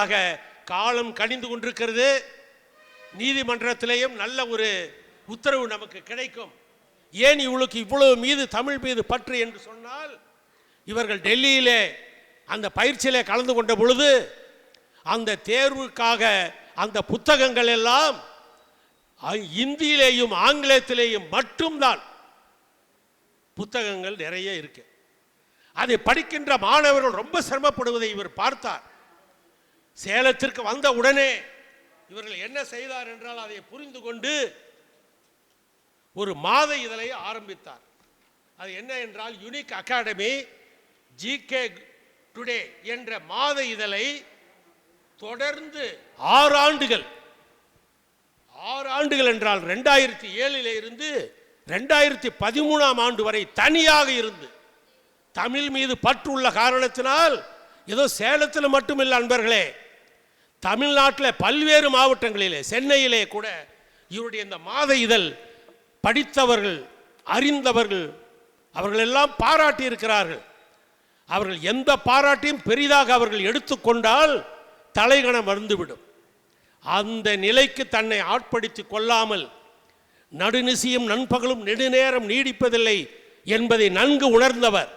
ஆக காலம் கணிந்து கொண்டிருக்கிறது. நீதிமன்றத்திலேயும் நல்ல ஒரு உத்தரவு நமக்கு கிடைக்கும். ஏன் இவளுக்கு இவ்வளவு மீது தமிழ் மீது பற்று என்று சொன்னால் இவர்கள் டெல்லியிலே அந்த பயிற்சியிலே கலந்து கொண்ட பொழுது அந்த தேர்வுக்காக அந்த புத்தகங்கள் எல்லாம் இந்தியிலேயும் ஆங்கிலத்திலேயும் மட்டும்தான். புத்தகங்கள் நிறைய இருக்கு. அதை படிக்கின்ற மாணவர்கள் ரொம்ப சிரமப்படுவதை இவர் பார்த்தார். சேலத்திற்கு வந்த உடனே இவர்கள் என்ன செய்தார் என்றால் அதை புரிந்து கொண்டு ஒரு மாத இதழை ஆரம்பித்தார். அது என்ன என்றால் யுனிக் அகாடமி ஜிகே டுடே என்ற மாத இதழை தொடர்ந்து ஆறு ஆண்டுகள் ஆறு ஆண்டுகள் என்றால் ரெண்டாயிரத்தி ஏழில் இருந்து ரெண்டாயிரத்தி பதிமூணாம் ஆண்டு வரை தனியாக இருந்து தமிழ் மீது பற்றுள்ள காரணத்தினால் ஏதோ சேலத்தில் மட்டுமில்லை அன்பர்களே தமிழ்நாட்டில் பல்வேறு மாவட்டங்களிலே சென்னையிலே கூட இவருடைய இந்த மாத இதழ் படித்தவர்கள் அறிந்தவர்கள் அவர்கள் எல்லாம் பாராட்டி இருக்கிறார்கள் அவர்கள் எந்த பாராட்டையும் பெரிதாக அவர்கள் எடுத்துக்கொண்டால் தலைகணம் வந்துவிடும் அந்த நிலைக்கு தன்னை ஆட்படுத்தி கொள்ளாமல் நடுநிசியும் நண்பகலும் நெடுநேரம் நீடிப்பதில்லை என்பதை நன்கு உணர்ந்தவர்.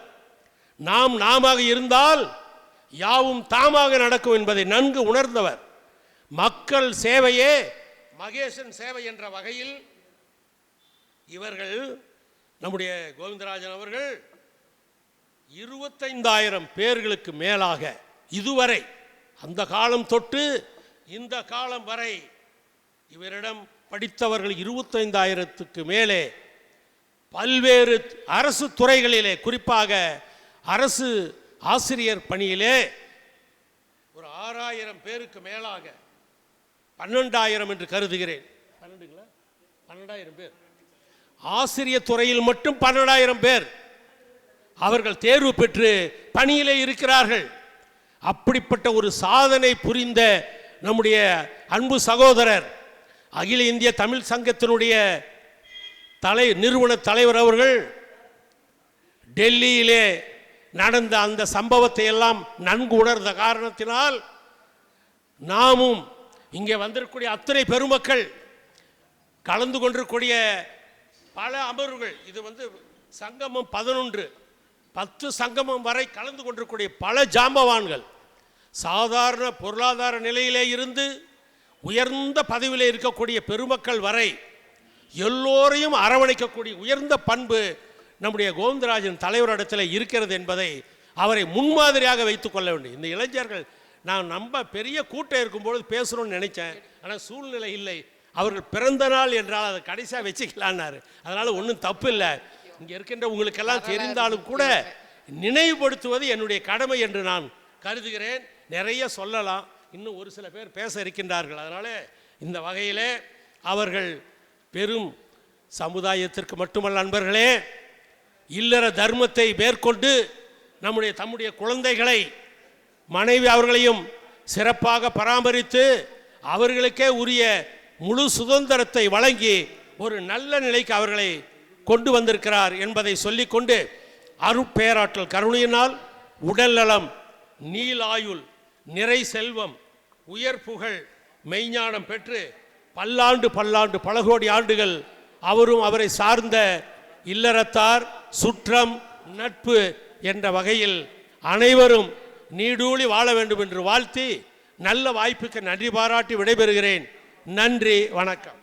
நாம் நாமாக இருந்தால் யாவும் தாமாக நடக்கும் என்பதை நன்கு உணர்ந்தவர். மக்கள் சேவையே மகேசன் சேவை என்ற வகையில் இவர்கள் நம்முடைய கோவிந்தராஜன் அவர்கள் இருபத்தைந்தாயிரம் பேர்களுக்கு மேலாக இதுவரை அந்த காலம் தொட்டு இந்த காலம் வரை இவரிடம் படித்தவர்கள் இருபத்தைந்தாயிரத்துக்கு மேலே பல்வேறு அரசு துறைகளிலே குறிப்பாக அரசு ஆசிரியர் பணியிலே ஒரு ஆறாயிரம் பேருக்கு மேலாக பன்னெண்டாயிரம் என்று கருதுகிறேன். பன்னெண்டுங்களா? பன்னெண்டாயிரம் பேர். ஆசிரியர் துறையில் மட்டும் பன்னெண்டாயிரம் பேர். அவர்கள் தேர்வு பெற்று பணியிலே இருக்கிறார்கள். அப்படிப்பட்ட ஒரு சாதனை புரிந்த நம்முடைய அன்பு சகோதரர் அகில இந்திய தமிழ் சங்கத்தினுடைய தலை நிறுவன தலைவர் அவர்கள் டெல்லியிலே நடந்த அந்த சம்பவத்தை எல்லாம் நன்கு உணர்ந்த காரணத்தினால் நாமும் இங்கே வந்திருக்கக்கூடிய அத்தனை பெருமக்கள் கலந்து கொண்டிருக்கக்கூடிய பல அமர்வுகள் இது வந்து சங்கமம் பதினொன்று பத்து சங்கமம் வரை கலந்து கொண்டிருக்கக்கூடிய பல ஜாம்பவான்கள் சாதாரண பொருளாதார நிலையிலே இருந்து உயர்ந்த பதவியில் இருக்கக்கூடிய பெருமக்கள் வரை எல்லோரையும் அரவணைக்கக்கூடிய உயர்ந்த பண்பு நம்முடைய கோவிந்தராஜன் தலைவரிடத்தில் இருக்கிறது என்பதை அவரை முன்மாதிரியாக வைத்துக் கொள்ள வேண்டும். இந்த இளைஞர்கள் நான் நம்ம பெரிய கூட்டம் இருக்கும்பொழுது பேசணும்னு நினைச்சேன். ஆனால் சூழ்நிலை இல்லை. அவர்கள் பிறந்த நாள் என்றால் அதை கடைசியாக வச்சுக்கலான்னாரு. அதனால் ஒன்றும் தப்பு இல்லை. இங்கே இருக்கின்ற உங்களுக்கெல்லாம் தெரிந்தாலும் கூட நினைவுபடுத்துவது என்னுடைய கடமை என்று நான் கருதுகிறேன். நிறைய சொல்லலாம். இன்னும் ஒரு சில பேர் பேச இருக்கின்றார்கள். அதனால் இந்த வகையிலே அவர்கள் பெரும் சமுதாயத்திற்கு மட்டுமல்ல நண்பர்களே இல்லற தர்மத்தை மேற்கொண்டு நம்முடைய தம்முடைய குழந்தைகளை மனைவி அவர்களையும் சிறப்பாக பராமரித்து அவர்களுக்கே உரிய முழு சுதந்திரத்தை வழங்கி ஒரு நல்ல நிலைக்கு அவர்களை கொண்டு வந்திருக்கிறார் என்பதை சொல்லிக்கொண்டு அருட்பேராற்றல் கருணையினால் உடல் நலம் நீலாயுள் நிறை செல்வம் உயர் புகழ் மெய்ஞானம் பெற்று பல்லாண்டு பல்லாண்டு பல கோடி ஆண்டுகள் அவரும் அவரை சார்ந்த இல்லறத்தார் சுற்றம் நட்பு என்ற வகையில் அனைவரும் நீடூழி வாழ வேண்டும் என்று வாழ்த்தி நல்ல வாய்ப்புக்கு நன்றி பாராட்டி விடைபெறுகிறேன். நன்றி வணக்கம்.